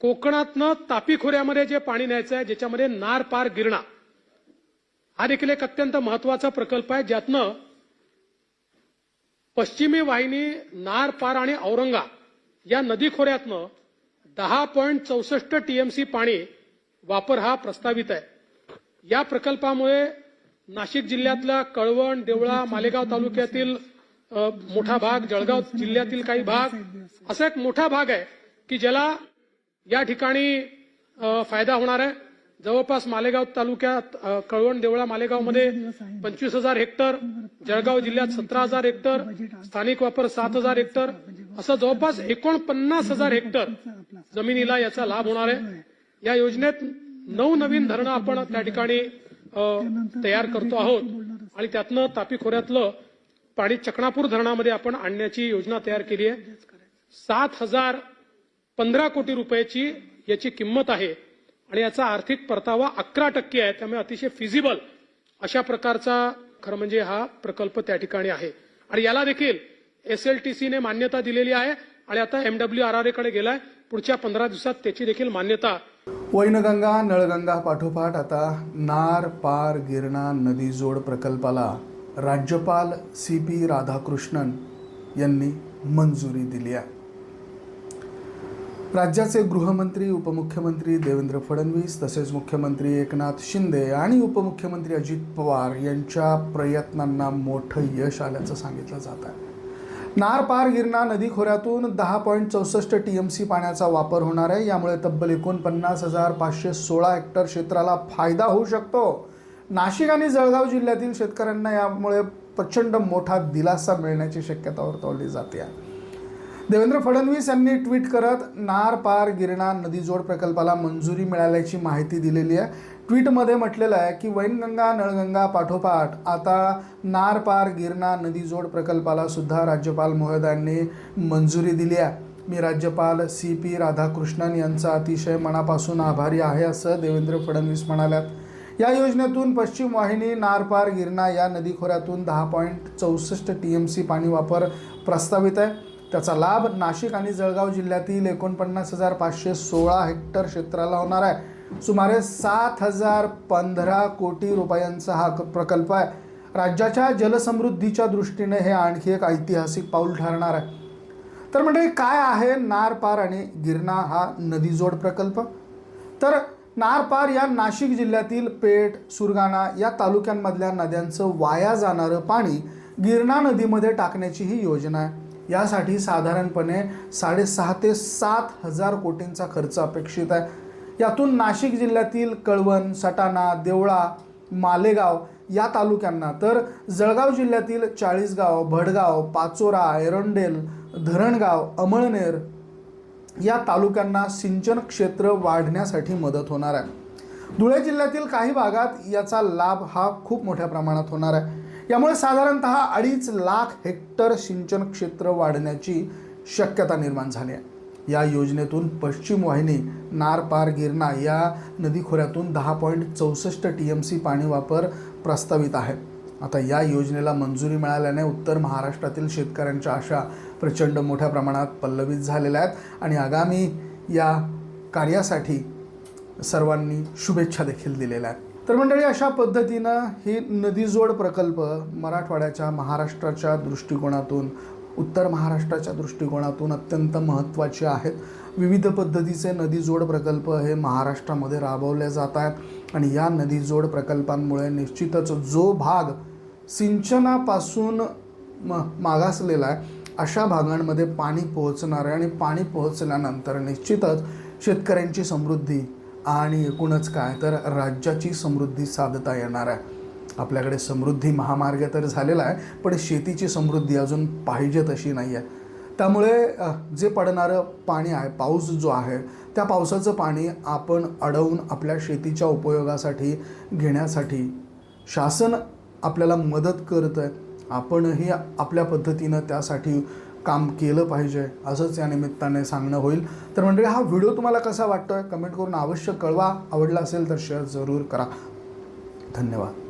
कोकणातनं तापी खोऱ्यामध्ये जे पाणी न्यायचं आहे ज्याच्यामध्ये नार पार गिरणा हा देखील एक अत्यंत महत्त्वाचा प्रकल्प आहे ज्यातनं पश्चिमी वाहिनी नार पार आणि औरंगा या नदी खोऱ्यातनं दहा पॉईंट चौसष्ट टीएमसी पाणी वापर हा प्रस्तावित आहे. या प्रकल्पामुळे नाशिक जिल्ह्यातल्या कळवण देवळा मालेगाव तालुक्यातील मोठा भाग जळगाव जिल्ह्यातील काही भाग असा एक मोठा भाग आहे की ज्याला या ठिकाणी फायदा होणार आहे. जवळपास मालेगाव तालुक्यात कळवण देवळा मालेगावमध्ये पंचवीस हजार हेक्टर जळगाव जिल्ह्यात सतरा हजार हेक्टर स्थानिक वापर सात हजार हेक्टर असं जवळपास एकोणपन्नास हजार हेक्टर जमिनीला याचा लाभ होणार आहे. या योजनेत नऊ नवीन धरणं आपण त्या ठिकाणी तयार करतो आहोत. आणि त्यातनं तापी खोऱ्यातलं पाणी चकणापूर धरणामध्ये आपण आणण्याची योजना तयार केली आहे. सात हजार पंधरा कोटी रुपयाची याची किंमत आहे आणि याचा आर्थिक परतावा अकरा टक्के आहे त्यामुळे अतिशय फिजिबल अशा प्रकारचा खरं म्हणजे हा प्रकल्प त्या ठिकाणी आहे. आणि याला देखील एस एल टी सीने मान्यता दिलेली आहे आणि आता एमडब्ल्यू आर आर एकडे गेलाय. पुढच्या पंधरा दिवसात त्याची देखील मान्यता. वैनगंगा नळगंगा पाठोपाठ आता नार पार गिरणा नदी जोड प्रकल्पाला राज्यपाल सी पी राधाकृष्णन यांनी मंजुरी दिली आहे. राज्याचे गृहमंत्री उपमुख्यमंत्री देवेंद्र फडणवीस तसेच मुख्यमंत्री एकनाथ शिंदे आणि उपमुख्यमंत्री अजित पवार यांच्या प्रयत्नांना मोठं यश आल्याचं सांगितलं जात आहे. नार पार गिरणा नदी खोऱ्यातून दहा पॉईंट चौसष्ट टी एम सी पाण्याचा वापर होणार आहे. यामुळे तब्बल एकोणपन्नास हजार पाचशे सोळा हेक्टर क्षेत्राला फायदा होऊ शकतो. नाशिक आणि जळगाव जिल्ह्यातील शेतकऱ्यांना यामुळे प्रचंड मोठा दिलासा मिळण्याची शक्यता वर्तवली जाते आहे. देवेंद्र फडणवीस यांनी ट्विट करत नार पार गिरणा नदीजोड प्रकल्पाला मंजुरी मिळाल्याची माहिती दिलेली आहे. ट्विटमध्ये म्हटलेलं आहे की वैनगंगा नळगंगा पाठोपाठ आता नार पार गिरणा नदी जोड प्रकल्पाला सुद्धा राज्यपाल महोदयांनी मंजुरी दिली आहे. मी राज्यपाल सी पी राधाकृष्णन यांचा अतिशय मनापासून आभारी आहे असं देवेंद्र फडणवीस म्हणाल्यात. या योजनेतून पश्चिम वाहिनी नारपार गिरणा या नदीखोऱ्यातून दहा पॉईंट चौसष्ट टी एम सी पाणी वापर प्रस्तावित आहे. त्याचा लाभ नाशिक आणि जळगाव जिल्ह्यातील एकोणपन्नास हजार पाचशे सोळा हेक्टर क्षेत्राला होणार आहे. सुमारे सात हजार पंधरा कोटी रुपयांचा हा क- प्रकल्प आहे. राज्याच्या जलसमृद्धीच्या दृष्टीने हे आणखी एक ऐतिहासिक पाऊल ठरणार आहे. तर म्हणजे काय आहे नारपार आणि गिरणा हा नदीजोड प्रकल्प? तर नारपार या नाशिक जिल्ह्यातील पेठ सुरगाणा या तालुक्यांमधल्या नद्यांचं वाया जाणारं पाणी गिरणा नदीमध्ये टाकण्याची ही योजना आहे. यासाठी साधारणपणे साडेसहा ते सात हजार कोटींचा खर्च अपेक्षित आहे. यातून नाशिक जिल्ह्यातील कळवण सटाणा देवळा मालेगाव या तालुक्यांना तर जळगाव जिल्ह्यातील चाळीसगाव भडगाव पाचोरा एरंडेल धरणगाव अमळनेर या तालुक्यांना सिंचन क्षेत्र वाढण्यासाठी मदत होणार आहे. धुळे जिल्ह्यातील काही भागात याचा लाभ हा खूप मोठ्या प्रमाणात होणार आहे. यामुळे साधारणतः अडीच लाख हेक्टर सिंचन क्षेत्र वाढण्याची शक्यता निर्माण झाली आहे. या योजनेतून पश्चिम वाहिनी नार पार गिरणा या नदीखोऱ्यातून दहा पॉईंट चौसष्ट टी एम सी पाणी वापर प्रस्तावित आहे. आता या योजनेला मंजुरी मिळाल्याने उत्तर महाराष्ट्रातील शेतकऱ्यांच्या आशा प्रचंड मोठ्या प्रमाणात पल्लवित झालेल्या आहेत आणि आगामी या कार्यासाठी सर्वांनी शुभेच्छा देखील दिलेल्या आहेत. तर मंडळी अशा पद्धतीनं ही नदीजोड प्रकल्प मराठवाड्याच्या महाराष्ट्राच्या दृष्टिकोनातून उत्तर महाराष्ट्राच्या दृष्टिकोनातून अत्यंत महत्त्वाचे आहेत. विविध पद्धतीचे नदीजोड प्रकल्प हे महाराष्ट्रामध्ये राबवले जात आहेत आणि या नदीजोड प्रकल्पांमुळे निश्चितच जो भाग सिंचनापासून म मागासलेला आहे अशा भागांमध्ये पाणी पोहोचणार आहे आणि पाणी पोहोचल्यानंतर निश्चितच शेतकऱ्यांची समृद्धी आणि एकूणच काय? तर राज्याची समृद्धी साधता येणार आहे. आपल्याकडे समृद्धी महामार्ग तर झालेला आहे पण शेतीची समृद्धी अजून पाहिजे तशी नाही आहे. त्यामुळे जे पडणारं पाणी आहे पाऊस जो आहे त्या पावसाचं पाणी आपण अडवून आपल्या शेतीच्या उपयोगासाठी घेण्यासाठी शासन आपल्याला मदत करत आहे आपणही आपल्या पद्धतीनं त्यासाठी काम केलं पाहिजे असंच या निमित्ताने सांगणं होईल. तर म्हणजे हा व्हिडिओ तुम्हाला कसा वाटतोय? कमेंट करून अवश्य कळवा. आवडला असेल तर शेअर जरूर करा. धन्यवाद.